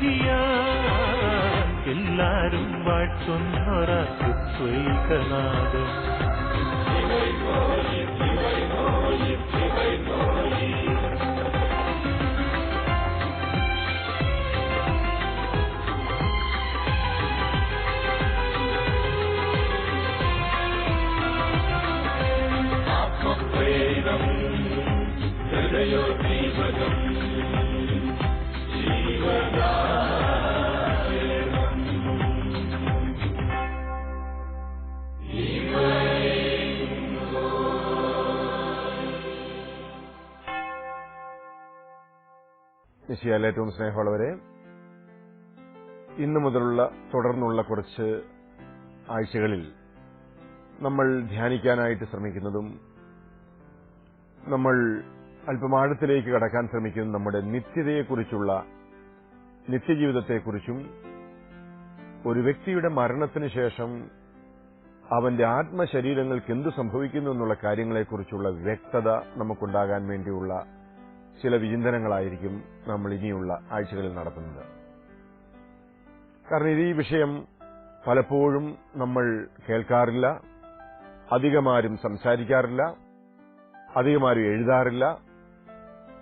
ഗീതിയ എല്ലാരും വാഴ്ത്തുന്നൊരത്വൈകനാദം നിശ്ചയാൽ ഏറ്റവും സ്നേഹമുള്ളവരെ ഇന്നു മുതലുള്ള തുടർന്നുള്ള കുറച്ച് ആഴ്ചകളിൽ നമ്മൾ ധ്യാനിക്കാനായിട്ട് ശ്രമിക്കുന്നതും നമ്മൾ അല്പമാഴത്തിലേക്ക് കടക്കാൻ ശ്രമിക്കുന്ന നമ്മുടെ നിത്യതയെക്കുറിച്ചുള്ള നിത്യജീവിതത്തെക്കുറിച്ചും ഒരു വ്യക്തിയുടെ മരണത്തിന് ശേഷം അവന്റെ ആത്മശരീരങ്ങൾക്ക് എന്തു സംഭവിക്കുന്നു എന്നുള്ള കാര്യങ്ങളെക്കുറിച്ചുള്ള വ്യക്തത നമുക്കുണ്ടാകാൻ വേണ്ടിയുള്ള ചില വിചിന്തനങ്ങളായിരിക്കും നമ്മൾ ഇനിയുള്ള ആഴ്ചകളിൽ നടത്തുന്നത്. കാരണം ഈ വിഷയം പലപ്പോഴും നമ്മൾ കേൾക്കാറില്ല അധികമാരും സംസാരിക്കാറില്ല അധികമാരും എഴുതാറില്ല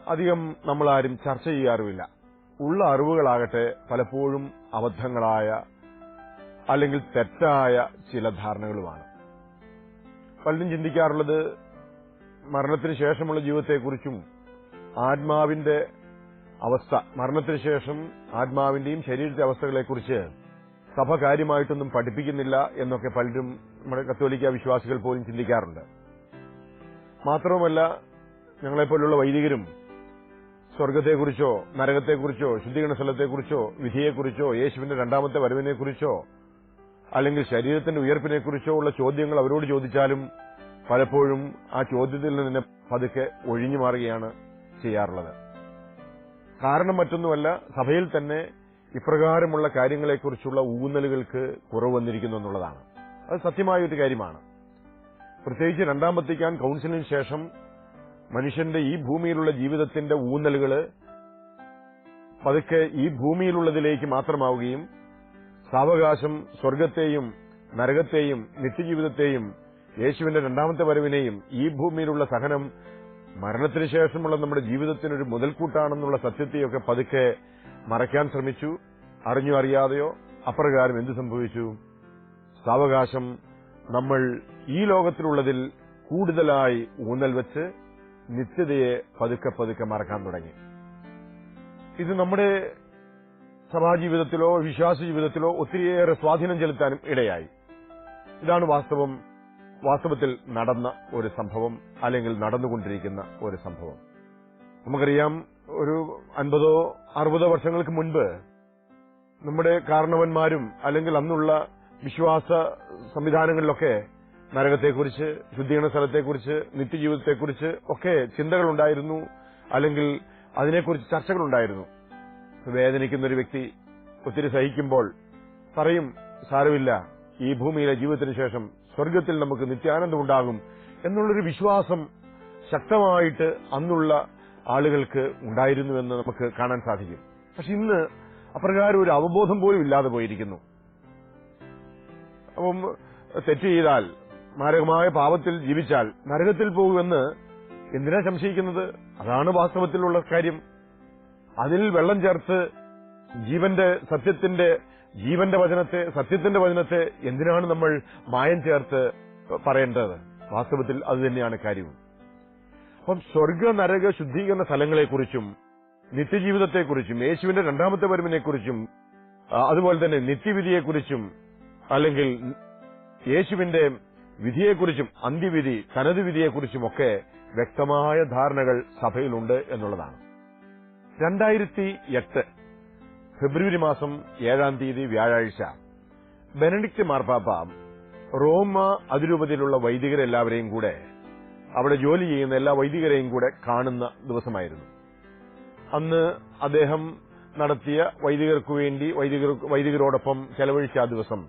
അധികം നമ്മളാരും ചർച്ച ചെയ്യാറുമില്ല. ഉള്ള അറിവുകളാകട്ടെ പലപ്പോഴും അബദ്ധങ്ങളായ അല്ലെങ്കിൽ തെറ്റായ ചില ധാരണകളുമാണ്. പലരും ചിന്തിക്കാറുള്ളത് മരണത്തിന് ശേഷമുള്ള ജീവിതത്തെക്കുറിച്ചും ആത്മാവിന്റെ അവസ്ഥ മരണത്തിന് ശേഷം ആത്മാവിന്റെയും ശരീരത്തെ അവസ്ഥകളെക്കുറിച്ച് സഭ കാര്യമായിട്ടൊന്നും പഠിപ്പിക്കുന്നില്ല എന്നൊക്കെ പലരും നമ്മുടെ കത്തോലിക്ക വിശ്വാസികൾ പോലും ചിന്തിക്കാറുണ്ട്. മാത്രവുമല്ല ഞങ്ങളെപ്പോലുള്ള വൈദികരും സ്വർഗത്തെക്കുറിച്ചോ നരകത്തെക്കുറിച്ചോ ശുദ്ധീകരണ സ്ഥലത്തെക്കുറിച്ചോ വിധിയെക്കുറിച്ചോ യേശുവിന്റെ രണ്ടാമത്തെ വരവിനെക്കുറിച്ചോ അല്ലെങ്കിൽ ശരീരത്തിന്റെ ഉയർപ്പിനെക്കുറിച്ചോ ഉള്ള ചോദ്യങ്ങൾ അവരോട് ചോദിച്ചാലും പലപ്പോഴും ആ ചോദ്യത്തിൽ നിന്ന് പതുക്കെ ഒഴിഞ്ഞു മാറുകയാണ് ചെയ്യാറുള്ളത്. കാരണം മറ്റൊന്നുമല്ല സഭയിൽ തന്നെ ഇപ്രകാരമുള്ള കാര്യങ്ങളെക്കുറിച്ചുള്ള ഊന്നലുകൾക്ക് കുറവ് വന്നിരിക്കുന്നു എന്നുള്ളതാണ്. അത് സത്യമായ ഒരു കാര്യമാണ്. പ്രത്യേകിച്ച് രണ്ടാം വത്തിക്കാൻ കൌൺസിലിന് ശേഷം മനുഷ്യന്റെ ഈ ഭൂമിയിലുള്ള ജീവിതത്തിന്റെ ഊന്നലുകൾ പതുക്കെ ഈ ഭൂമിയിലുള്ളതിലേക്ക് മാത്രമാവുകയും സാവകാശം സ്വർഗത്തെയും നരകത്തെയും നിത്യജീവിതത്തെയും യേശുവിന്റെ രണ്ടാമത്തെ വരവിനെയും ഈ ഭൂമിയിലുള്ള സഹനം മരണത്തിന് ശേഷമുള്ള നമ്മുടെ ജീവിതത്തിനൊരു മുതൽക്കൂട്ടാണെന്നുള്ള സത്യത്തെയൊക്കെ പതുക്കെ മറയ്ക്കാൻ ശ്രമിച്ചു. അറിഞ്ഞോ അറിയാതെയോ? അപ്രകാരം എന്ത് സംഭവിച്ചു? സാവകാശം നമ്മൾ ഈ ലോകത്തിലുള്ളതിൽ കൂടുതലായി ഊന്നൽ വെച്ച് നിത്യതയെ പതുക്കെ പതുക്കെ മറക്കാൻ തുടങ്ങി. ഇത് നമ്മുടെ സഭാജീവിതത്തിലോ വിശ്വാസ ജീവിതത്തിലോ ഒത്തിരിയേറെ സ്വാധീനം ചെലുത്താനും ഇടയായി. ഇതാണ് വാസ്തവം വാസ്തവത്തിൽ നടന്ന ഒരു സംഭവം അല്ലെങ്കിൽ നടന്നുകൊണ്ടിരിക്കുന്ന ഒരു സംഭവം. നമുക്കറിയാം ഒരു അൻപതോ അറുപതോ വർഷങ്ങൾക്ക് മുൻപ് നമ്മുടെ കാരണവന്മാരും അല്ലെങ്കിൽ അന്നുള്ള വിശ്വാസ സംവിധാനങ്ങളിലൊക്കെ നരകത്തെക്കുറിച്ച് ശുദ്ധീകരണ സ്ഥലത്തെക്കുറിച്ച് നിത്യജീവിതത്തെക്കുറിച്ച് ഒക്കെ ചിന്തകളുണ്ടായിരുന്നു അല്ലെങ്കിൽ അതിനെക്കുറിച്ച് ചർച്ചകളുണ്ടായിരുന്നു. വേദനിക്കുന്ന ഒരു വ്യക്തി ഒത്തിരി സഹിക്കുമ്പോൾ പറയും സാരമില്ല ഈ ഭൂമിയിലെ ജീവിതത്തിന് ശേഷം സ്വർഗത്തിൽ നമുക്ക് നിത്യാനന്ദം ഉണ്ടാകും എന്നുള്ളൊരു വിശ്വാസം ശക്തമായിട്ട് അന്നുള്ള ആളുകൾക്ക് ഉണ്ടായിരുന്നുവെന്ന് നമുക്ക് കാണാൻ സാധിക്കും. പക്ഷെ ഇന്ന് അപ്രകാരം ഒരു അവബോധം പോലും ഇല്ലാതെ പോയിരിക്കുന്നു. അപ്പം തെറ്റ് ചെയ്താൽ മാരകമായ പാപത്തിൽ ജീവിച്ചാൽ നരകത്തിൽ പോകുമെന്ന് എന്തിനാ സംശയിക്കുന്നത്? അതാണ് വാസ്തവത്തിലുള്ള കാര്യം. അതിൽ വെള്ളം ചേർത്ത് ജീവന്റെ സത്യത്തിന്റെ ജീവന്റെ വചനത്തെ സത്യത്തിന്റെ വചനത്തെ എന്തിനാണ് നമ്മൾ മായം ചേർത്ത് പറയേണ്ടത്? വാസ്തവത്തിൽ അത് തന്നെയാണ് കാര്യവും. അപ്പം സ്വർഗ നരക ശുദ്ധീകരണ സ്ഥലങ്ങളെക്കുറിച്ചും നിത്യജീവിതത്തെക്കുറിച്ചും യേശുവിന്റെ രണ്ടാമത്തെ വരവിനെക്കുറിച്ചും ആ, അതുപോലെ തന്നെ നിത്യവിധിയെക്കുറിച്ചും അല്ലെങ്കിൽ യേശുവിന്റെ വിധിയെക്കുറിച്ചും അന്ത്യവിധി തനത് വിധിയെക്കുറിച്ചും ഒക്കെ വ്യക്തമായ ധാരണകൾ സഭയിലുണ്ട് എന്നുള്ളതാണ്. രണ്ടായിരത്തി എട്ട് ഫെബ്രുവരി മാസം ഏഴാം തീയതി വ്യാഴാഴ്ച. ബെനഡിക്ട് മാർപ്പാപ്പ റോമ അതിരൂപതയിലുള്ള വൈദികരെല്ലാവരെയും കൂടെ അവിടെ ജോലി ചെയ്യുന്ന എല്ലാ വൈദികരെയും കൂടെ കാണുന്ന ദിവസമായിരുന്നു. അന്ന് അദ്ദേഹം നടത്തിയ വൈദികർക്കു വേണ്ടി വൈദികരോടൊപ്പം ചെലവഴിച്ച ആ ദിവസം.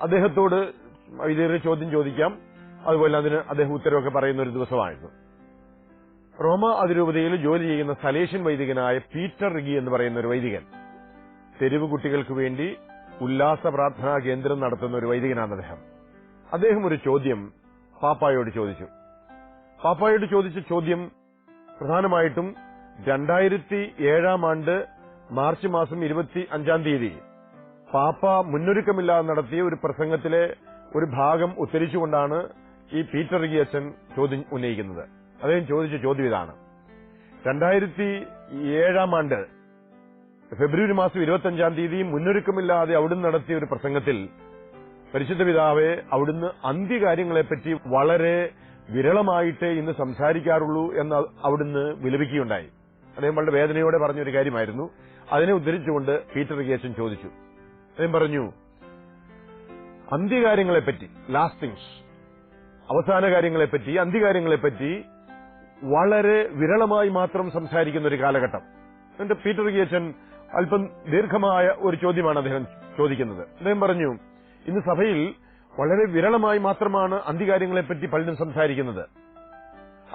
അദ്ദേഹത്തോട് വൈദികരെ ചോദ്യം ചോദിക്കാം. അതുപോലെ അതിന് അദ്ദേഹം ഉത്തരവൊക്കെ പറയുന്ന ഒരു ദിവസമായിരുന്നു. റോമ അതിരൂപതയിൽ ജോലി ചെയ്യുന്ന സലേഷ്യൻ വൈദികനായ പീറ്റർ റിഗി എന്ന് പറയുന്ന ഒരു വൈദികൻ. തെരുവ് കുട്ടികൾക്ക് വേണ്ടി ഉല്ലാസ പ്രാർത്ഥനാ കേന്ദ്രം നടത്തുന്ന ഒരു വൈദികനാണ് അദ്ദേഹം. അദ്ദേഹം ഒരു ചോദ്യം പാപ്പായോട് ചോദിച്ചു. പാപ്പായോട് ചോദിച്ച ചോദ്യം പ്രധാനമായിട്ടും രണ്ടായിരത്തി ഏഴാം ആണ്ട് മാർച്ച് മാസം ഇരുപത്തി അഞ്ചാം തീയതി പാപ്പ മുന്നൊരുക്കമില്ലാതെ നടത്തിയ ഒരു പ്രസംഗത്തിലെ ഒരു ഭാഗം ഉത്തരിച്ചുകൊണ്ടാണ് ഈ പീറ്റർ ഗിയച്ചൻ ചോദ്യം ഉന്നയിക്കുന്നത്. അദ്ദേഹം ചോദിച്ച ചോദ്യം ഇതാണ്. രണ്ടായിരത്തി ഏഴാം ആണ്ട് ഫെബ്രുവരി മാസം ഇരുപത്തിയഞ്ചാം തീയതി മുന്നൊരുക്കമില്ലാതെ അവിടുന്ന് നടത്തിയ ഒരു പ്രസംഗത്തിൽ പരിശുദ്ധ പിതാവെ അവിടുന്ന് അന്ത്യകാര്യങ്ങളെപ്പറ്റി വളരെ വിരളമായിട്ട് ഇന്ന് സംസാരിക്കാറുള്ളൂ എന്ന് അവിടുന്ന് വിലപിക്കുകയുണ്ടായി. അദ്ദേഹം വളരെ വേദനയോടെ പറഞ്ഞൊരു കാര്യമായിരുന്നു. അതിനെ ഉദ്ധരിച്ചുകൊണ്ട് പീറ്റർ കേശൻ ചോദിച്ചു. അദ്ദേഹം പറഞ്ഞു അന്ത്യകാര്യങ്ങളെപ്പറ്റി ലാസ്റ്റ് തിങ്സ് അവസാന കാര്യങ്ങളെപ്പറ്റി അന്ത്യകാര്യങ്ങളെപ്പറ്റി വളരെ വിരളമായി മാത്രം സംസാരിക്കുന്ന ഒരു കാലഘട്ടം. എന്നിട്ട് പീറ്റർ ഗിയച്ചൻ അല്പം ദീർഘമായ ഒരു ചോദ്യമാണ് അദ്ദേഹം ചോദിക്കുന്നത്. അദ്ദേഹം പറഞ്ഞു ഇന്ന് സഭയിൽ വളരെ വിരളമായി മാത്രമാണ് അന്തികാര്യങ്ങളെപ്പറ്റി പലരും സംസാരിക്കുന്നത്.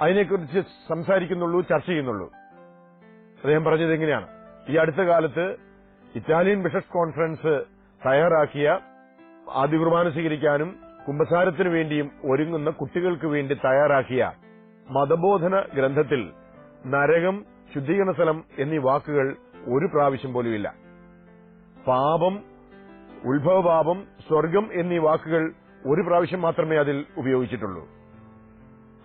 അതിനെക്കുറിച്ച് സംസാരിക്കുന്നുള്ളൂ ചർച്ച ചെയ്യുന്നുള്ളൂ. അദ്ദേഹം പറഞ്ഞത് എങ്ങനെയാണ് ഈ അടുത്ത കാലത്ത് ഇറ്റാലിയൻ ബിഷപ്പ് കോൺഫറൻസ് തയ്യാറാക്കിയ ആദ്യ കുർബാന സ്വീകരിക്കാനും കുംഭസാരത്തിനു വേണ്ടിയും ഒരുങ്ങുന്ന കുട്ടികൾക്ക് വേണ്ടി തയ്യാറാക്കിയ മതബോധന ഗ്രന്ഥത്തിൽ നരകം ശുദ്ധീകരണ സ്ഥലം എന്നീ വാക്കുകൾ ഒരു പ്രാവശ്യം പോലുമില്ല. പാപം ഉത്ഭവപാപം സ്വർഗം എന്നീ വാക്കുകൾ ഒരു പ്രാവശ്യം മാത്രമേ അതിൽ ഉപയോഗിച്ചിട്ടുള്ളൂ.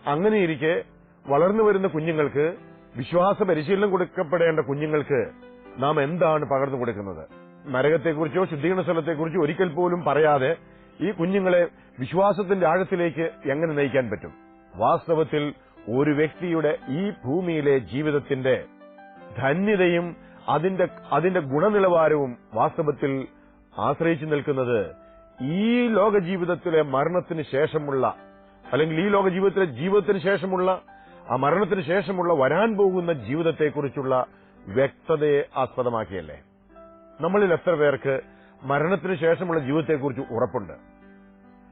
അങ്ങനെയിരിക്കെ വളർന്നു വരുന്ന കുഞ്ഞുങ്ങൾക്ക് വിശ്വാസ പരിശീലനം കൊടുക്കപ്പെടേണ്ട കുഞ്ഞുങ്ങൾക്ക് നാം എന്താണ് പകർന്നു കൊടുക്കുന്നത്? നരകത്തെക്കുറിച്ചോ ശുദ്ധീകരണ സ്ഥലത്തെക്കുറിച്ചോ ഒരിക്കൽ പോലും പറയാതെ ഈ കുഞ്ഞുങ്ങളെ വിശ്വാസത്തിന്റെ ആഴത്തിലേക്ക് എങ്ങനെ നയിക്കാൻ പറ്റും? വാസ്തവത്തിൽ ഒരു വ്യക്തിയുടെ ഈ ഭൂമിയിലെ ജീവിതത്തിന്റെ ധന്യതയും അതിന്റെ അതിന്റെ ഗുണനിലവാരവും വാസ്തവത്തിൽ ആശ്രയിച്ചു നിൽക്കുന്നത് ഈ ലോക ജീവിതത്തിലെ മരണത്തിന് ശേഷമുള്ള അല്ലെങ്കിൽ ഈ ലോക ജീവിതത്തിലെ ജീവിതത്തിന് ശേഷമുള്ള ആ മരണത്തിന് ശേഷമുള്ള വരാൻ പോകുന്ന ജീവിതത്തെക്കുറിച്ചുള്ള വ്യക്തതയെ ആസ്പദമാക്കിയല്ലേ? നമ്മളിൽ എത്ര പേർക്ക് മരണത്തിന് ശേഷമുള്ള ജീവിതത്തെക്കുറിച്ച് ഉറപ്പുണ്ട്?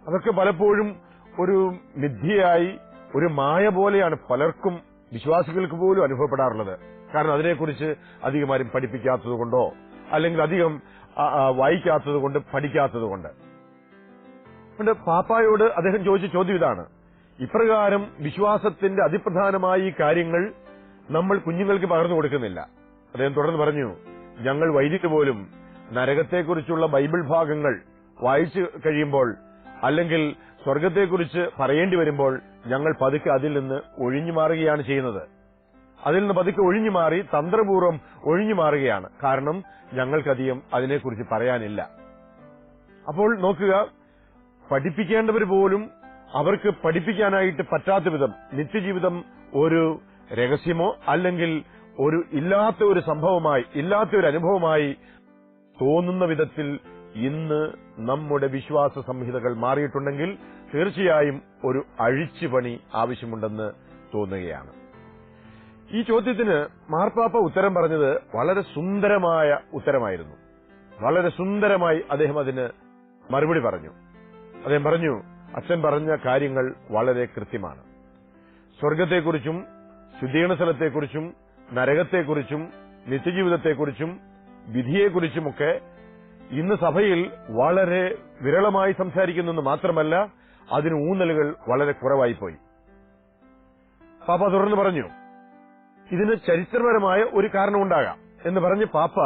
അതൊക്കെ പലപ്പോഴും ഒരു മിഥ്യയായി ഒരു മായ പോലെയാണ് പലർക്കും വിശ്വാസികൾക്ക് പോലും അനുഭവപ്പെടാറുള്ളത്. കാരണം അതിനെക്കുറിച്ച് അധികമാരും പഠിപ്പിക്കാത്തതുകൊണ്ടോ അല്ലെങ്കിൽ അധികം വായിക്കാത്തതുകൊണ്ട് പഠിക്കാത്തതുകൊണ്ട് അതുകൊണ്ട് പാപ്പായോട് അദ്ദേഹം ചോദിച്ച ചോദ്യം ഇതാണ്. ഇപ്രകാരം വിശ്വാസത്തിന്റെ അതിപ്രധാനമായ ഈ കാര്യങ്ങൾ നമ്മൾ കുഞ്ഞുങ്ങൾക്ക് പകർന്നു കൊടുക്കുന്നില്ല. അദ്ദേഹം തുടർന്ന് പറഞ്ഞു ഞങ്ങൾ വൈദികർ പോലും നരകത്തെക്കുറിച്ചുള്ള ബൈബിൾ ഭാഗങ്ങൾ വായിച്ചു കഴിയുമ്പോൾ അല്ലെങ്കിൽ സ്വർഗത്തെക്കുറിച്ച് പറയേണ്ടി വരുമ്പോൾ ഞങ്ങൾ പതുക്കെ അതിൽ നിന്ന് ഒഴിഞ്ഞു മാറുകയാണ് ചെയ്യുന്നത്. അതിൽ നിന്ന് പതുക്കെ ഒഴിഞ്ഞു മാറി തന്ത്രപൂർവം ഒഴിഞ്ഞു മാറുകയാണ്. കാരണം ഞങ്ങൾക്കധികം അതിനെക്കുറിച്ച് പറയാനില്ല. അപ്പോൾ നോക്കുക പഠിപ്പിക്കേണ്ടവർ പോലും അവർക്ക് പഠിപ്പിക്കാനായിട്ട് പറ്റാത്ത വിധം നിത്യജീവിതം ഒരു രഹസ്യമോ അല്ലെങ്കിൽ ഒരു ഇല്ലാത്ത ഒരു സംഭവമായി ഇല്ലാത്ത ഒരു അനുഭവമായി തോന്നുന്ന വിധത്തിൽ ഇന്ന് നമ്മുടെ വിശ്വാസ സംഹിതകൾ മാറിയിട്ടുണ്ടെങ്കിൽ തീർച്ചയായും ഒരു അഴിച്ചുപണി ആവശ്യമുണ്ടെന്ന് തോന്നുകയാണ്. ഈ ചോദ്യത്തിന് മാർപ്പാപ്പ ഉത്തരം പറഞ്ഞത് വളരെ സുന്ദരമായ ഉത്തരമായിരുന്നു. വളരെ സുന്ദരമായി അദ്ദേഹം അതിന് മറുപടി പറഞ്ഞു. അദ്ദേഹം പറഞ്ഞു അച്ഛൻ പറഞ്ഞ കാര്യങ്ങൾ വളരെ കൃത്യമാണ്. സ്വർഗത്തെക്കുറിച്ചും ശുദ്ധീകരണ സ്ഥലത്തെക്കുറിച്ചും നരകത്തെക്കുറിച്ചും നിത്യജീവിതത്തെക്കുറിച്ചും വിധിയെക്കുറിച്ചുമൊക്കെ ഇന്ന് സഭയിൽ വളരെ വിരളമായി സംസാരിക്കുന്നെന്ന് മാത്രമല്ല അതിന് ഊന്നലുകൾ വളരെ കുറവായിപ്പോയി. പാപ്പ തുടർന്ന് പറഞ്ഞു ഇതിന് ചരിത്രപരമായ ഒരു കാരണമുണ്ടാകാം എന്ന് പറഞ്ഞ് പാപ്പ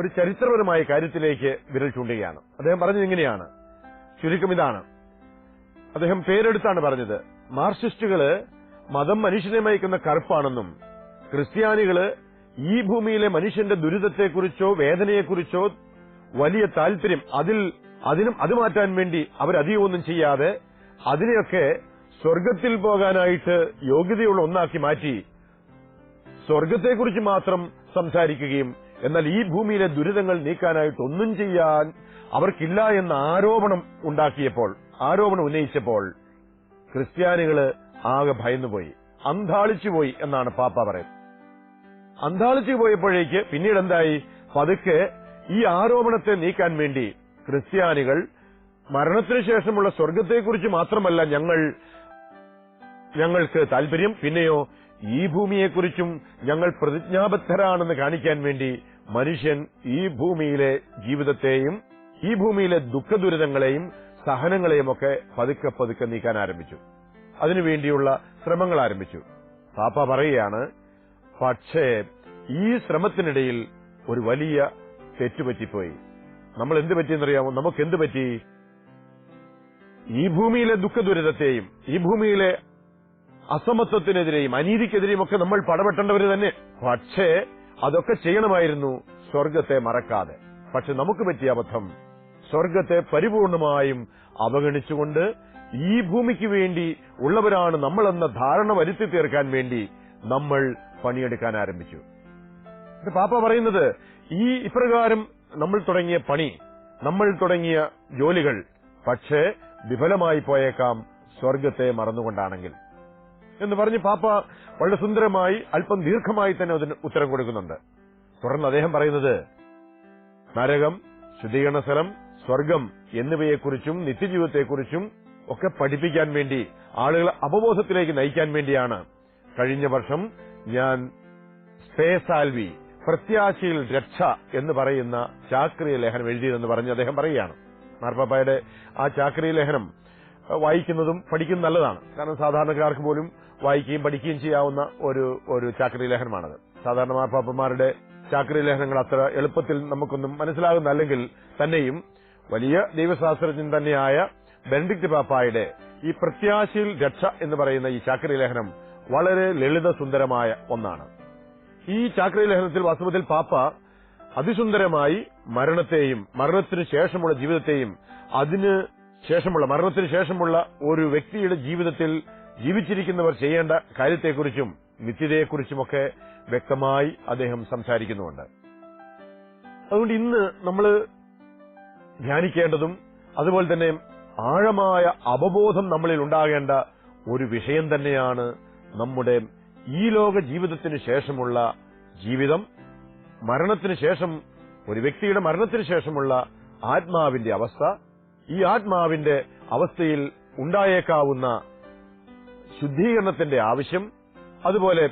ഒരു ചരിത്രപരമായ കാര്യത്തിലേക്ക് വിരൽ ചൂണ്ടുകയാണ്. അദ്ദേഹം പറഞ്ഞത് ഇങ്ങനെയാണ്. ചുരുക്കം ഇതാണ്. അദ്ദേഹം പേരെടുത്താണ് പറഞ്ഞത് മാർക്സിസ്റ്റുകൾ മതം മനുഷ്യനെ മയക്കുന്ന കറുപ്പാണെന്നും ക്രിസ്ത്യാനികൾ ഈ ഭൂമിയിലെ മനുഷ്യന്റെ ദുരിതത്തെക്കുറിച്ചോ വേദനയെക്കുറിച്ചോ വലിയ താല്പര്യം അതിൽ അതിനും അത് മാറ്റാൻ വേണ്ടി അവരധികമൊന്നും ചെയ്യാതെ അതിനെയൊക്കെ സ്വർഗത്തിൽ പോകാനായിട്ട് യോഗ്യതയുള്ള ഒന്നാക്കി മാറ്റി സ്വർഗത്തെക്കുറിച്ച് മാത്രം സംസാരിക്കുകയും എന്നാൽ ഈ ഭൂമിയിലെ ദുരിതങ്ങൾ നീക്കാനായിട്ട് ഒന്നും ചെയ്യാൻ അവർക്കില്ല എന്ന ആരോപണം ഉണ്ടാക്കിയപ്പോൾ ആരോപണം ഉന്നയിച്ചപ്പോൾ ക്രിസ്ത്യാനികൾ ആകെ ഭയന്നുപോയി. അന്താളിച്ചുപോയി എന്നാണ് പാപ്പ പറയുന്നത്. അന്താളിച്ചു പോയപ്പോഴേക്ക് പിന്നീട് എന്തായി പതുക്കെ ഈ ആരോപണത്തെ നീക്കാൻ വേണ്ടി ക്രിസ്ത്യാനികൾ മരണത്തിനു ശേഷമുള്ള സ്വർഗത്തെക്കുറിച്ച് മാത്രമല്ല ഞങ്ങൾ ഞങ്ങൾക്ക് താൽപര്യം. പിന്നെയോ ഈ ഭൂമിയെക്കുറിച്ചും ഞങ്ങൾ പ്രതിജ്ഞാബദ്ധരാണെന്ന് കാണിക്കാൻ വേണ്ടി മനുഷ്യൻ ഈ ഭൂമിയിലെ ജീവിതത്തെയും ഈ ഭൂമിയിലെ ദുഃഖദുരിതങ്ങളെയും സഹനങ്ങളെയും ഒക്കെ പതുക്കെ പതുക്കെ നീക്കാൻ ആരംഭിച്ചു. അതിനുവേണ്ടിയുള്ള ശ്രമങ്ങൾ ആരംഭിച്ചു. പാപ്പ പറയുകയാണ് പക്ഷേ ഈ ശ്രമത്തിനിടയിൽ ഒരു വലിയ തെറ്റുപറ്റിപ്പോയി. നമ്മൾ എന്ത് പറ്റിയെന്നറിയാമോ? നമുക്ക് എന്ത് പറ്റി? ഈ ഭൂമിയിലെ ദുഃഖദുരിതത്തെയും ഈ ഭൂമിയിലെ അസമത്വത്തിനെതിരെയും അനീതിക്കെതിരെയും നമ്മൾ പടപെട്ടേണ്ടവര് തന്നെ. പക്ഷേ അതൊക്കെ ചെയ്യണമായിരുന്നു സ്വർഗത്തെ മറക്കാതെ. പക്ഷെ നമുക്ക് പറ്റിയ അബദ്ധം സ്വർഗത്തെ പരിപൂർണമായും അവഗണിച്ചുകൊണ്ട് ഈ ഭൂമിക്ക് വേണ്ടി ഉള്ളവരാണ് നമ്മളെന്ന ധാരണ വരുത്തി തീർക്കാൻ വേണ്ടി നമ്മൾ പണിയെടുക്കാൻ ആരംഭിച്ചു. പാപ്പ പറയുന്നത് ഈ ഇപ്രകാരം നമ്മൾ തുടങ്ങിയ പണി നമ്മൾ തുടങ്ങിയ ജോലികൾ പക്ഷേ വിഫലമായി പോയേക്കാം സ്വർഗത്തെ മറന്നുകൊണ്ടാണെങ്കിൽ. എന്ന് പറഞ്ഞ് പാപ്പ വളരെ സുന്ദരമായി അല്പം ദീർഘമായി തന്നെ അതിന് ഉത്തരം കൊടുക്കുന്നുണ്ട്. തുടർന്ന് അദ്ദേഹം പറയുന്നത് നരകം ശുദ്ധീകരണ സ്ഥലം സ്വർഗം എന്നിവയെക്കുറിച്ചും നിത്യജീവിതത്തെക്കുറിച്ചും ഒക്കെ പഠിപ്പിക്കാൻ വേണ്ടി ആളുകളെ അവബോധത്തിലേക്ക് നയിക്കാൻ വേണ്ടിയാണ്. കഴിഞ്ഞ വർഷം ഞാൻ സ്പേസാൽവി പ്രത്യാശയിൽ രക്ഷ എന്ന് പറയുന്ന ചാക്രിയ ലേഖനം എഴുതിയതെന്ന് പറഞ്ഞ് അദ്ദേഹം പറയുകയാണ്. മാർപ്പാപ്പായുടെ ആ ചാക്രിയ ലേഖനം വായിക്കുന്നതും പഠിക്കുന്നതും നല്ലതാണ്. കാരണം സാധാരണക്കാർക്ക് പോലും വായിക്കുകയും പഠിക്കുകയും ചെയ്യാവുന്ന ഒരു ഒരു ചാക്രിയ ലേഖനമാണത്. സാധാരണ മാർപ്പാപ്പന്മാരുടെ ചാക്രിയ ലേഖനങ്ങൾ അത്ര എളുപ്പത്തിൽ നമുക്കൊന്നും മനസ്സിലാകുന്നല്ലെങ്കിൽ തന്നെയും വലിയ ദൈവശാസ്ത്രജ്ഞൻ തന്നെയായ ബെനഡിക്ട് പാപ്പായുടെ ഈ പ്രത്യാശയിൽ രക്ഷ എന്ന് പറയുന്ന ഈ ചാക്രിയ ലേഖനം വളരെ ലളിതസുന്ദരമായ ഒന്നാണ്. ഈ ചാക്രി ലേഖനത്തിൽ വാസ്തവത്തിൽ പാപ്പ അതിസുന്ദരമായി മരണത്തെയും മരണത്തിന് ശേഷമുള്ള ജീവിതത്തെയും അതിന് ശേഷമുള്ള മരണത്തിന് ശേഷമുള്ള ഒരു വ്യക്തിയുടെ ജീവിതത്തിൽ ജീവിച്ചിരിക്കുന്നവർ ചെയ്യേണ്ട കാര്യത്തെക്കുറിച്ചും നിത്യതയെക്കുറിച്ചുമൊക്കെ വ്യക്തമായി അദ്ദേഹം സംസാരിക്കുന്നുണ്ട് അതുകൊണ്ട് ഇന്ന് നമ്മൾ ധ്യാനിക്കേണ്ടതും അതുപോലെ തന്നെ ആഴമായ അവബോധം നമ്മളിൽ ഉണ്ടാകേണ്ട ഒരു വിഷയം തന്നെയാണ് നമ്മുടെ ഈ ലോക ജീവിതത്തിന് ശേഷമുള്ള ജീവിതം മരണത്തിന് ശേഷം ഒരു വ്യക്തിയുടെ മരണത്തിന് ശേഷമുള്ള ആത്മാവിന്റെ അവസ്ഥ ഈ ആത്മാവിന്റെ അവസ്ഥയിൽ ഉണ്ടായേക്കാവുന്ന ശുദ്ധീകരണത്തിന്റെ ആവശ്യം അതുപോലെ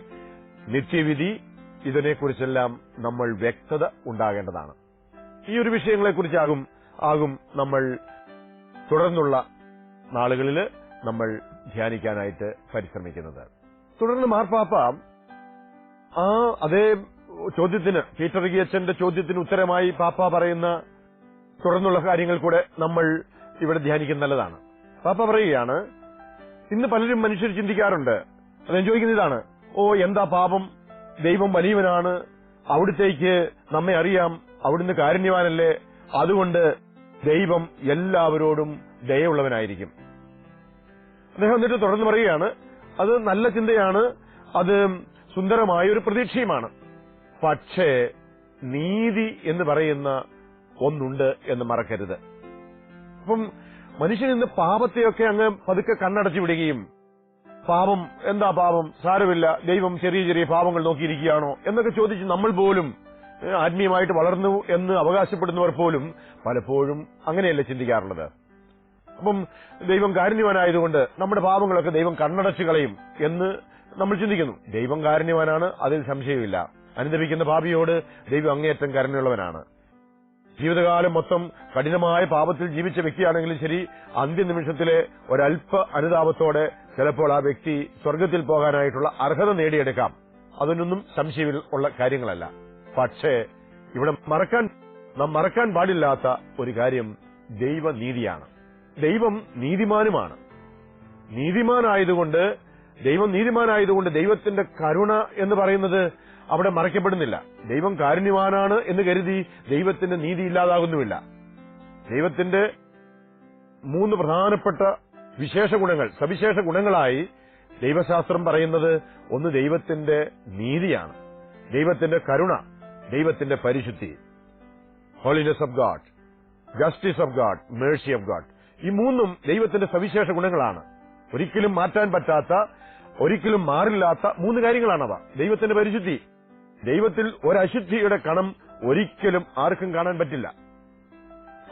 നിത്യവിധി ഇതിനെക്കുറിച്ചെല്ലാം നമ്മൾ വ്യക്തത ഉണ്ടാകേണ്ടതാണ്. ഈ ഒരു വിഷയങ്ങളെക്കുറിച്ചാകും ആകും നമ്മൾ തുടർന്നുള്ള നാളുകളിൽ നമ്മൾ ധ്യാനിക്കാനായിട്ട് പരിശ്രമിക്കുന്നത്. തുടർന്ന് മാർപ്പാപ്പ ആ അതേ ചോദ്യത്തിന് പീറ്റർ ഗിയച്ചന്റെ ചോദ്യത്തിന് ഉത്തരമായി പാപ്പ പറയുന്ന തുടർന്നുള്ള കാര്യങ്ങൾ കൂടെ നമ്മൾ ഇവിടെ ധ്യാനിക്കുന്ന നല്ലതാണ്. പാപ്പ പറയുകയാണ് ഇന്ന് പലരും മനുഷ്യർ ചിന്തിക്കാറുണ്ട്. അദ്ദേഹം ചോദിക്കുന്ന ഇതാണ്. ഓ എന്താ പാപം? ദൈവം വലിയവനാണ്. അവിടുത്തേക്ക് നമ്മെ അറിയാം. അവിടുന്ന് കാരുണ്യവാനല്ലേ. അതുകൊണ്ട് ദൈവം എല്ലാവരോടും ദയുള്ളവനായിരിക്കും അദ്ദേഹം എന്നിട്ട് തുടർന്ന് പറയുകയാണ് അത് നല്ല ചിന്തയാണ്. അത് സുന്ദരമായ ഒരു പ്രതീക്ഷയുമാണ്. പക്ഷേ നീതി എന്ന് പറയുന്ന ഒന്നുണ്ട് എന്ന് മറക്കരുത്. അപ്പം മനുഷ്യൻ ഇന്ന് പാപത്തെയൊക്കെ അങ്ങ് പതുക്കെ കണ്ണടച്ചു വിടുകയും പാപം എന്താ പാപം? സാരമില്ല. ദൈവം ചെറിയ ചെറിയ പാപങ്ങൾ നോക്കിയിരിക്കുകയാണോ എന്നൊക്കെ ചോദിച്ച് നമ്മൾ പോലും ആത്മീയമായിട്ട് വളർന്നു എന്ന് അവകാശപ്പെടുന്നവർ പോലും പലപ്പോഴും അങ്ങനെയല്ല ചിന്തിക്കാറുള്ളത്. അപ്പം ദൈവം കാരുണ്യവാനായതുകൊണ്ട് നമ്മുടെ പാപങ്ങളൊക്കെ ദൈവം കണ്ണടച്ചു കളയും എന്ന് നമ്മൾ ചിന്തിക്കുന്നു. ദൈവം കാരുണ്യവാനാണ് അതിൽ സംശയമില്ല അനുദപിക്കുന്ന പാപിയോട് ദൈവം അങ്ങേയറ്റം കരുണയുള്ളവനാണ്. ജീവിതകാലം മൊത്തം കഠിനമായ പാപത്തിൽ ജീവിച്ച വ്യക്തിയാണെങ്കിലും ശരി അന്ത്യനിമിഷത്തിലെ ഒരൽപ അനുതാപത്തോടെ ചിലപ്പോൾ ആ വ്യക്തി സ്വർഗത്തിൽ പോകാനായിട്ടുള്ള അർഹത നേടിയെടുക്കാം. അതിനൊന്നും സംശയമിൽ ഉള്ള കാര്യങ്ങളല്ല. പക്ഷേ ഇവിടെ മറക്കാൻ നാം മറക്കാൻ പാടില്ലാത്ത ഒരു കാര്യം ദൈവനീതിയാണ്. ദൈവം നീതിമാനുമാണ്. നീതിമാനായതുകൊണ്ട് ദൈവം നീതിമാനായതുകൊണ്ട് ദൈവത്തിന്റെ കരുണ എന്ന് പറയുന്നത് അവിടെ മറയ്ക്കപ്പെടുന്നില്ല. ദൈവം കാരുണ്യവാനാണ് എന്ന് കരുതി ദൈവത്തിന്റെ നീതി ഇല്ലാതാകുന്നുമില്ല. ദൈവത്തിന്റെ മൂന്ന് പ്രധാനപ്പെട്ട വിശേഷ ഗുണങ്ങൾ സവിശേഷ ഗുണങ്ങളായി ദൈവശാസ്ത്രം പറയുന്നത് ഒന്ന് ദൈവത്തിന്റെ നീതിയാണ്. ദൈവത്തിന്റെ കരുണ ദൈവത്തിന്റെ പരിശുദ്ധി. Holiness of God justice of God mercy of God ഈ മൂന്നും ദൈവത്തിന്റെ സവിശേഷ ഗുണങ്ങളാണ്. ഒരിക്കലും മാറ്റാൻ പറ്റാത്ത ഒരിക്കലും മാറില്ലാത്ത മൂന്ന് കാര്യങ്ങളാണവ. ദൈവത്തിന്റെ പരിശുദ്ധി. ദൈവത്തിൽ ഒരശുദ്ധിയുടെ കണം ഒരിക്കലും ആർക്കും കാണാൻ പറ്റില്ല.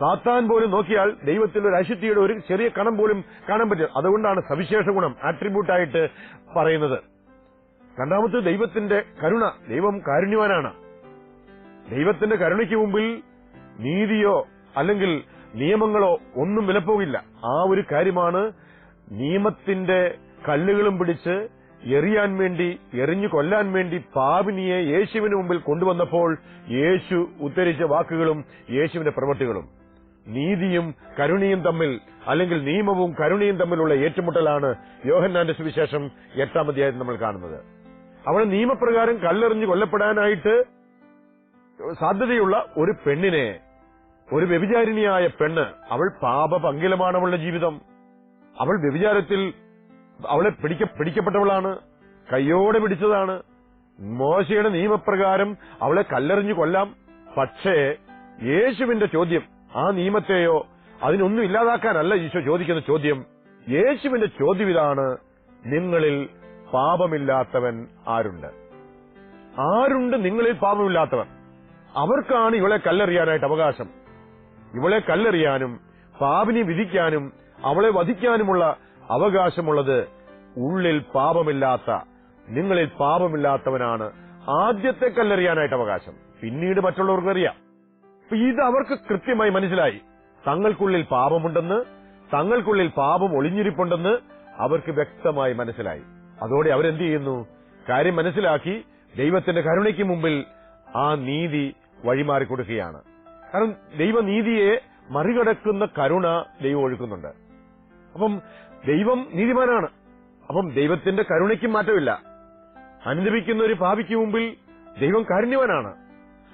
സാത്താൻ പോലും നോക്കിയാൽ ദൈവത്തിൽ ഒരു അശുദ്ധിയുടെ ഒരു ചെറിയ കണം പോലും കാണാൻ പറ്റില്ല. അതുകൊണ്ടാണ് സവിശേഷ ഗുണം ആട്രിബ്യൂട്ടായിട്ട് പറയുന്നത്. രണ്ടാമത് ദൈവത്തിന്റെ കരുണ. ദൈവം കാരുണ്യവാനാണ്. ദൈവത്തിന്റെ കരുണയ്ക്ക് മുമ്പിൽ നീതിയോ അല്ലെങ്കിൽ നിയമങ്ങളോ ഒന്നും വിലപ്പോകില്ല. ആ ഒരു കാര്യമാണ് നിയമത്തിന്റെ കല്ലുകളും പിടിച്ച് എറിയാൻ വേണ്ടി എറിഞ്ഞു കൊല്ലാൻ വേണ്ടി പാപിനിയെ യേശുവിന് മുമ്പിൽ കൊണ്ടുവന്നപ്പോൾ യേശു ഉദ്ധരിച്ച വാക്കുകളും യേശുവിന്റെ പ്രവൃത്തികളും. നീതിയും കരുണയും തമ്മിൽ അല്ലെങ്കിൽ നിയമവും കരുണയും തമ്മിലുള്ള ഏറ്റുമുട്ടലാണ് യോഹന്നാന്റെ സുവിശേഷം എട്ടാം അധ്യായത്തിൽ നമ്മൾ കാണുന്നത്. അവിടെ നിയമപ്രകാരം കല്ലെറിഞ്ഞു കൊല്ലപ്പെടാനായിട്ട് സാധ്യതയുള്ള ഒരു പെണ്ണിനെ ഒരു വ്യഭിചാരിണിയായ പെണ്ണ് അവൾ പാപ പങ്കിലമാണ് അവളുടെ ജീവിതം. അവൾ വ്യഭിചാരത്തിൽ അവളെ പിടിക്ക പിടിക്കപ്പെട്ടവളാണ് കയ്യോടെ പിടിച്ചതാണ്. മോശയുടെ നിയമപ്രകാരം അവളെ കല്ലെറിഞ്ഞു കൊല്ലാം. പക്ഷേ യേശുവിന്റെ ചോദ്യം ആ നിയമത്തെയോ? അതിനൊന്നും ഇല്ലാതാക്കാനല്ല ഈശോ ചോദിക്കുന്ന ചോദ്യം. യേശുവിന്റെ ചോദ്യം ഇതാണ് നിങ്ങളിൽ പാപമില്ലാത്തവൻ ആരുണ്ട്? ആരുണ്ട് നിങ്ങളിൽ പാപമില്ലാത്തവൻ? അവർക്കാണ് ഇവളെ കല്ലെറിയാനായിട്ട് അവകാശം. ഇവളെ കല്ലെറിയാനും പാപിനെ വിധിക്കാനും അവളെ വധിക്കാനുമുള്ള അവകാശമുള്ളത് ഉള്ളിൽ പാപമില്ലാത്ത നിങ്ങളിൽ പാപമില്ലാത്തവനാണ്. ആദ്യത്തെ കല്ലെറിയാനായിട്ട് അവകാശം. പിന്നീട് മറ്റുള്ളവർക്ക് അറിയാം. ഇത് അവർക്ക് കൃത്യമായി മനസ്സിലായി. തങ്ങൾക്കുള്ളിൽ പാപമുണ്ടെന്ന് തങ്ങൾക്കുള്ളിൽ പാപം ഒളിഞ്ഞിരിപ്പുണ്ടെന്ന് അവർക്ക് വ്യക്തമായി മനസ്സിലായി. അതോടെ അവരെന്ത് ചെയ്യുന്നു? കാര്യം മനസ്സിലാക്കി ദൈവത്തിന്റെ കരുണയ്ക്ക് മുമ്പിൽ ആ നീതി വഴിമാറിക്കൊടുക്കുകയാണ്. കാരണം ദൈവനീതിയെ മറികടക്കുന്ന കരുണ ദൈവം ഒഴുക്കുന്നുണ്ട്. അപ്പം ദൈവം നീതിമാനാണ്. അപ്പം ദൈവത്തിന്റെ കരുണയ്ക്കും മാറ്റമില്ല. അനുദപിക്കുന്ന ഒരു പാപിക്ക് മുമ്പിൽ ദൈവം കാരുണ്യവാനാണ്.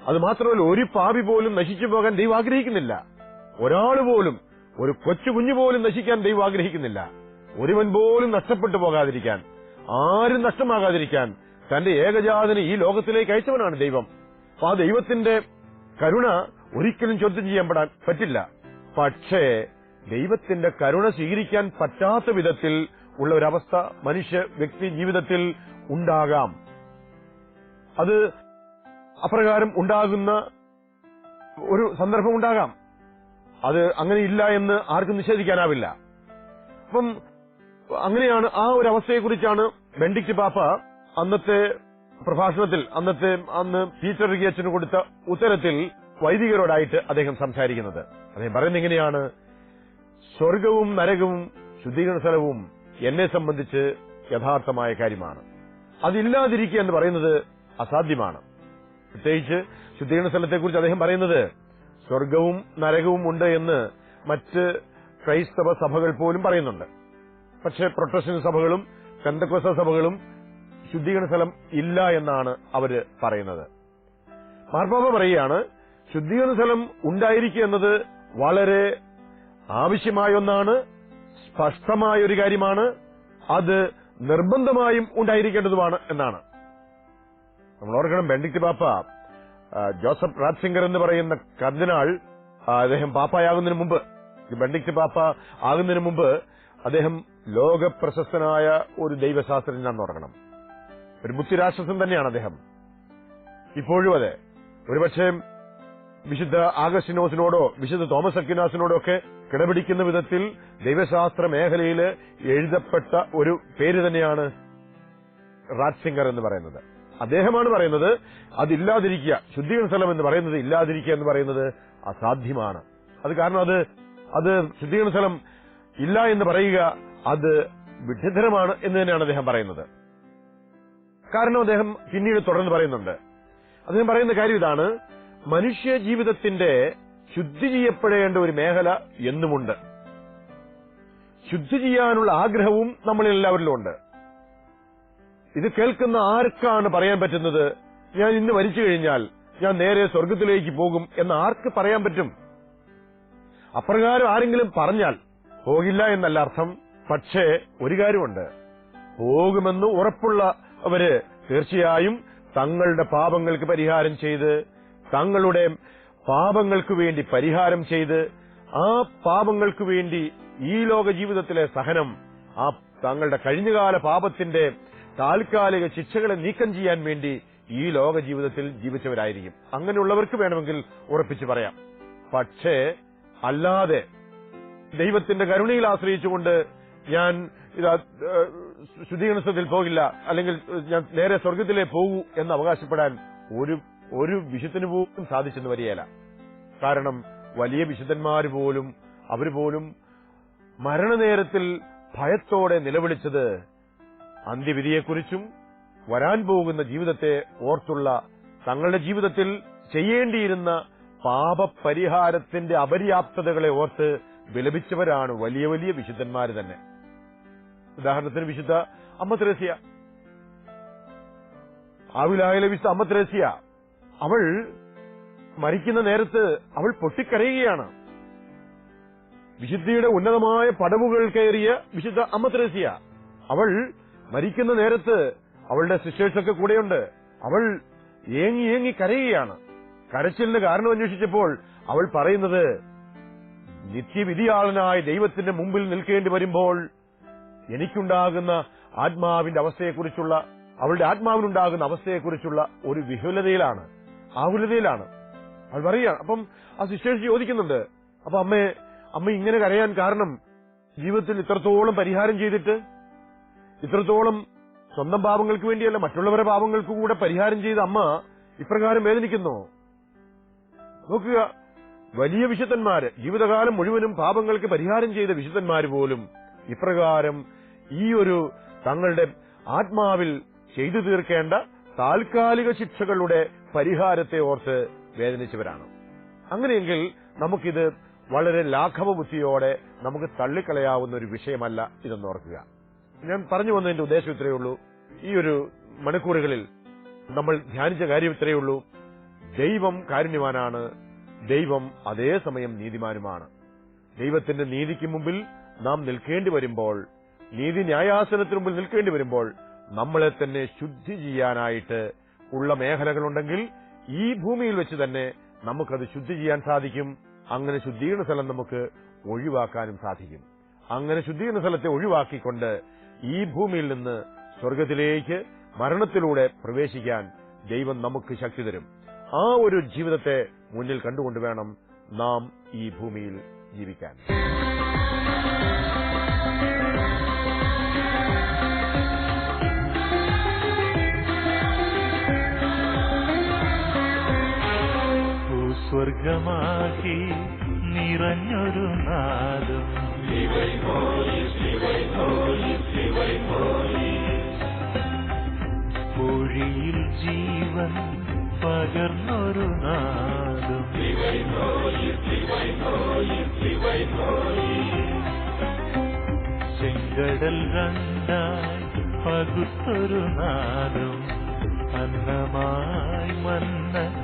അത് മാത്രമല്ല ഒരു പാപി പോലും നശിച്ചു പോകാൻ ദൈവം ആഗ്രഹിക്കുന്നില്ല. ഒരാൾ പോലും ഒരു കൊച്ചു കുഞ്ഞു പോലും നശിക്കാൻ ദൈവം ആഗ്രഹിക്കുന്നില്ല. ഒരുവൻ പോലും നഷ്ടപ്പെട്ടു പോകാതിരിക്കാൻ ആരും നഷ്ടമാകാതിരിക്കാൻ തന്റെ ഏകജാതനെ ഈ ലോകത്തിലേക്ക് അയച്ചവനാണ് ദൈവം. അപ്പൊ ആ ദൈവത്തിന്റെ കരുണ ഒരിക്കലും ചോദ്യം ചെയ്യപ്പെടാൻ പറ്റില്ല. പക്ഷേ ദൈവത്തിന്റെ കരുണ സ്വീകരിക്കാൻ പറ്റാത്ത വിധത്തിൽ ഉള്ള ഒരവസ്ഥ മനുഷ്യ വ്യക്തി ജീവിതത്തിൽ ഉണ്ടാകാം. അത് അപ്രകാരം ഉണ്ടാകുന്ന ഒരു സന്ദർഭം ഉണ്ടാകാം. അത് അങ്ങനെ ഇല്ല എന്ന് ആർക്കും നിഷേധിക്കാനാവില്ല. അപ്പം അങ്ങനെയാണ് ആ ഒരു അവസ്ഥയെക്കുറിച്ചാണ് ബെൻഡിക്റ്റ് പാപ്പ അന്നത്തെ പ്രഭാഷണത്തിൽ അന്നത്തെ അന്ന് പീറ്റർ ഗേച്ചിന് കൊടുത്ത ഉത്തരത്തിൽ വൈദികരോടായിട്ട് അദ്ദേഹം സംസാരിക്കുന്നത്. അദ്ദേഹം പറയുന്നത് എങ്ങനെയാണ് സ്വർഗവും നരകവും ശുദ്ധീകരണ സ്ഥലവും എന്നെ സംബന്ധിച്ച് യഥാർത്ഥമായ കാര്യമാണ്. അതില്ലാതിരിക്കുക എന്ന് പറയുന്നത് അസാധ്യമാണ്. പ്രത്യേകിച്ച് ശുദ്ധീകരണ സ്ഥലത്തെക്കുറിച്ച് അദ്ദേഹം പറയുന്നത് സ്വർഗവും നരകവും ഉണ്ട് എന്ന് മറ്റ് ക്രൈസ്തവ സഭകൾ പോലും പറയുന്നുണ്ട്. പക്ഷേ പ്രൊട്ടസ്റ്റന്റ് സഭകളും പെന്തക്കോസ സഭകളും ശുദ്ധീകരണ സ്ഥലം ഇല്ല എന്നാണ് അവർ പറയുന്നത്. മാർപ്പാപ്പ പറയുകയാണ് ശുദ്ധീകരണ ഉണ്ടായിരിക്കുക എന്നത് വളരെ ആവശ്യമായ ഒന്നാണ്. സ്പഷ്ടമായ ഒരു കാര്യമാണ്. അത് നിർബന്ധമായും ഉണ്ടായിരിക്കേണ്ടതുമാണ് എന്നാണ്. നമ്മൾ ഓർക്കണം ബെൻഡിക്ട് പാപ്പ ജോസഫ് റാറ്റ്സിംഗർ എന്ന് പറയുന്ന കർദിനാൾ അദ്ദേഹം പാപ്പായാകുന്നതിന് മുമ്പ് ബെൻഡിക്ട് പാപ്പ ആകുന്നതിന് മുമ്പ് അദ്ദേഹം ലോക പ്രശസ്തനായ ഒരു ദൈവശാസ്ത്രജ്ഞനാണെന്ന് ഓർക്കണം. ഒരു ബുദ്ധിരാക്ഷസൻ തന്നെയാണ് അദ്ദേഹം. ഇപ്പോഴും അതെ. ഒരുപക്ഷെ വിശുദ്ധ ആഗസ്റ്റിനോസിനോടോ വിശുദ്ധ തോമസ് അക്വിനാസിനോടോ ഒക്കെ കിടപിടിക്കുന്ന വിധത്തിൽ ദൈവശാസ്ത്ര മേഖലയിൽ എഴുതപ്പെട്ട ഒരു പേര് തന്നെയാണ് റാറ്റ്സിംഗർ എന്ന് പറയുന്നത്. അദ്ദേഹമാണ് പറയുന്നത് അതില്ലാതിരിക്കുക. ശുദ്ധീകരണ സ്ഥലം എന്ന് പറയുന്നത് ഇല്ലാതിരിക്കുക എന്ന് പറയുന്നത് അസാധ്യമാണ്. അത് കാരണം അത് അത് ശുദ്ധീകരണ സ്ഥലം ഇല്ല എന്ന് പറയുക അത് വിഡ്ഢിതരമാണ് എന്ന് തന്നെയാണ് അദ്ദേഹം പറയുന്നത്. കാരണം അദ്ദേഹം പിന്നീട് തുടർന്ന് പറയുന്നുണ്ട്. അദ്ദേഹം പറയുന്ന കാര്യം ഇതാണ് മനുഷ്യ ജീവിതത്തിന്റെ ശുദ്ധി ചെയ്യപ്പെടേണ്ട ഒരു മേഖല എന്നുമുണ്ട്. ശുദ്ധി ചെയ്യാനുള്ള ആഗ്രഹവും നമ്മളിൽ എല്ലാവരിലും ഉണ്ട് ഇത് കേൾക്കുന്ന ആർക്കാണ് പറയാൻ പറ്റുന്നത്? ഞാൻ ഇന്ന് മരിച്ചു കഴിഞ്ഞാൽ ഞാൻ നേരെ സ്വർഗത്തിലേക്ക് പോകും എന്ന് ആർക്ക് പറയാൻ പറ്റും? അപ്രകാരം ആരെങ്കിലും പറഞ്ഞാൽ പോകില്ല എന്നല്ല അർത്ഥം. പക്ഷേ ഒരു കാര്യമുണ്ട്. പോകുമെന്ന് ഉറപ്പുള്ള അവർ തീർച്ചയായും തങ്ങളുടെ പാപങ്ങൾക്ക് പരിഹാരം ചെയ്ത് തങ്ങളുടെ പാപങ്ങൾക്ക് വേണ്ടി പരിഹാരം ചെയ്ത് ആ പാപങ്ങൾക്ക് വേണ്ടി ഈ ലോക ജീവിതത്തിലെ സഹനം ആ തങ്ങളുടെ കഴിഞ്ഞകാല പാപത്തിന്റെ താൽക്കാലിക ശിക്ഷകളെ നീക്കം ചെയ്യാൻ വേണ്ടി ഈ ലോക ജീവിതത്തിൽ ജീവിച്ചവരായിരിക്കും. അങ്ങനെയുള്ളവർക്ക് വേണമെങ്കിൽ ഉറപ്പിച്ചു പറയാം. പക്ഷേ അല്ലാതെ ദൈവത്തിന്റെ കരുണയിൽ ആശ്രയിച്ചുകൊണ്ട് ഞാൻ ശുദ്ധീകരണത്തിൽ പോകില്ല അല്ലെങ്കിൽ ഞാൻ നേരെ സ്വർഗത്തിലേ പോകൂ എന്ന് അവകാശപ്പെടാൻ ഒരു ഒരു വിശുദ്ധന് പോലും സാധിച്ചെന്ന് വരികയില്ല. കാരണം വലിയ വിശുദ്ധന്മാർ പോലും അവർ പോലും മരണനേരത്തിൽ ഭയത്തോടെ നിലവിളിച്ചത് അന്ത്യവിധിയെക്കുറിച്ചും വരാൻ പോകുന്ന ജീവിതത്തെ ഓർത്തുള്ള തങ്ങളുടെ ജീവിതത്തിൽ ചെയ്യേണ്ടിയിരുന്ന പാപപരിഹാരത്തിന്റെ അപര്യാപ്തതകളെ ഓർത്ത് വിലപിച്ചവരാണ് വലിയ വലിയ വിശുദ്ധന്മാർ തന്നെ. ഉദാഹരണത്തിന് വിശുദ്ധ അമ്മ ത്രേസ്യ. ആവിലായിലെ വിശുദ്ധ അമ്മ ത്രേസ്യ. അവൾ മരിക്കുന്ന നേരത്ത് അവൾ പൊട്ടിക്കരയുകയാണ്. വിശുദ്ധിയുടെ ഉന്നതമായ പടവുകൾ കയറിയ വിശുദ്ധ അമ്മ ത്രേസ്യ അവൾ മരിക്കുന്ന നേരത്ത് അവളുടെ സിസ്റ്റേഴ്സൊക്കെ കൂടെയുണ്ട്. അവൾ ഏങ്ങി ഏങ്ങി കരയുകയാണ്. കരച്ചിലിന് കാരണം അന്വേഷിച്ചപ്പോൾ അവൾ പറയുന്നത് നിത്യവിധിയാളനായ ദൈവത്തിന്റെ മുമ്പിൽ നിൽക്കേണ്ടി വരുമ്പോൾ എനിക്കുണ്ടാകുന്ന ആത്മാവിന്റെ അവസ്ഥയെക്കുറിച്ചുള്ള അവളുടെ ആത്മാവിനുണ്ടാകുന്ന അവസ്ഥയെക്കുറിച്ചുള്ള ഒരു വിഹുലതയിലാണ്. ആകുലതയിലാണ്. അവൾ പറയുകയാണ്. അപ്പം ആ സിസ്റ്റേഴ്സ് ചോദിക്കുന്നുണ്ട്. അപ്പൊ അമ്മയെ അമ്മ ഇങ്ങനെ കരയാൻ കാരണം ജീവിതത്തിൽ ഇത്രത്തോളം പരിഹാരം ചെയ്തിട്ട് ഇത്രത്തോളം സ്വന്തം പാപങ്ങൾക്ക് വേണ്ടിയല്ല മറ്റുള്ളവരുടെ പാപങ്ങൾക്ക് കൂടെ പരിഹാരം ചെയ്ത അമ്മ ഇപ്രകാരം വേദനിക്കുന്നു. നോക്കുക വലിയ വിശുദ്ധന്മാര് ജീവിതകാലം മുഴുവനും പാപങ്ങൾക്ക് പരിഹാരം ചെയ്ത വിശുദ്ധന്മാര് പോലും ഇപ്രകാരം ഈ ഒരു തങ്ങളുടെ ആത്മാവിൽ ചെയ്തു തീർക്കേണ്ട താൽക്കാലിക ശിക്ഷകളുടെ പരിഹാരത്തെ ഓർത്ത് വേദനിച്ചവരാണ്. അങ്ങനെയെങ്കിൽ നമുക്കിത് വളരെ ലാഘവ ബുദ്ധിയോടെ നമുക്ക് തള്ളിക്കളയാവുന്ന ഒരു വിഷയമല്ല ഇതെന്ന് ഓർക്കുക. ഞാൻ പറഞ്ഞു വന്നതിന്റെ ഉദ്ദേശം ഇത്രയേ ഉള്ളൂ. ഈ ഒരു മണിക്കൂറുകളിൽ നമ്മൾ ധ്യാനിച്ച കാര്യം ഇത്രയേ ഉള്ളൂ. ദൈവം കാരുണ്യവാനാണ്. ദൈവം അതേസമയം നീതിമാനുമാണ്. ദൈവത്തിന്റെ നീതിക്ക് മുമ്പിൽ നാം നിൽക്കേണ്ടി വരുമ്പോൾ നീതി ന്യായാസനത്തിനു മുമ്പിൽ നിൽക്കേണ്ടി വരുമ്പോൾ നമ്മളെ തന്നെ ശുദ്ധി ചെയ്യാനായിട്ട് ഉള്ള മേഖലകളുണ്ടെങ്കിൽ ഈ ഭൂമിയിൽ വെച്ച് തന്നെ നമുക്കത് ശുദ്ധി ചെയ്യാൻ സാധിക്കും. അങ്ങനെ ശുദ്ധീകരണ സ്ഥലം നമുക്ക് ഒഴിവാക്കാനും സാധിക്കും. അങ്ങനെ ശുദ്ധീകരണ സ്ഥലത്തെ ഒഴിവാക്കിക്കൊണ്ട് ഈ ഭൂമിയിൽ നിന്ന് സ്വർഗത്തിലേക്ക് മരണത്തിലൂടെ പ്രവേശിക്കാൻ ദൈവം നമുക്ക് ശക്തി തരും. ആ ഒരു ജീവിതത്തെ മുന്നിൽ കണ്ടുകൊണ്ട് വേണം നാം ഈ ഭൂമിയിൽ ജീവിക്കാൻ. ഭൂസ്വർഗമാക്കി നിറഞ്ഞൊരു നാദം. പൊഴിയിൽ ജീവൻ പകർന്നൊരു നാദം. ചെങ്കടൽ രണ്ടായി പകുത്തൊരു നാദം. അന്നമായി മന്ന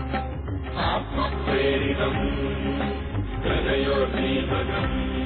आत्मप्रेरितम् प्रजयोगनीतम्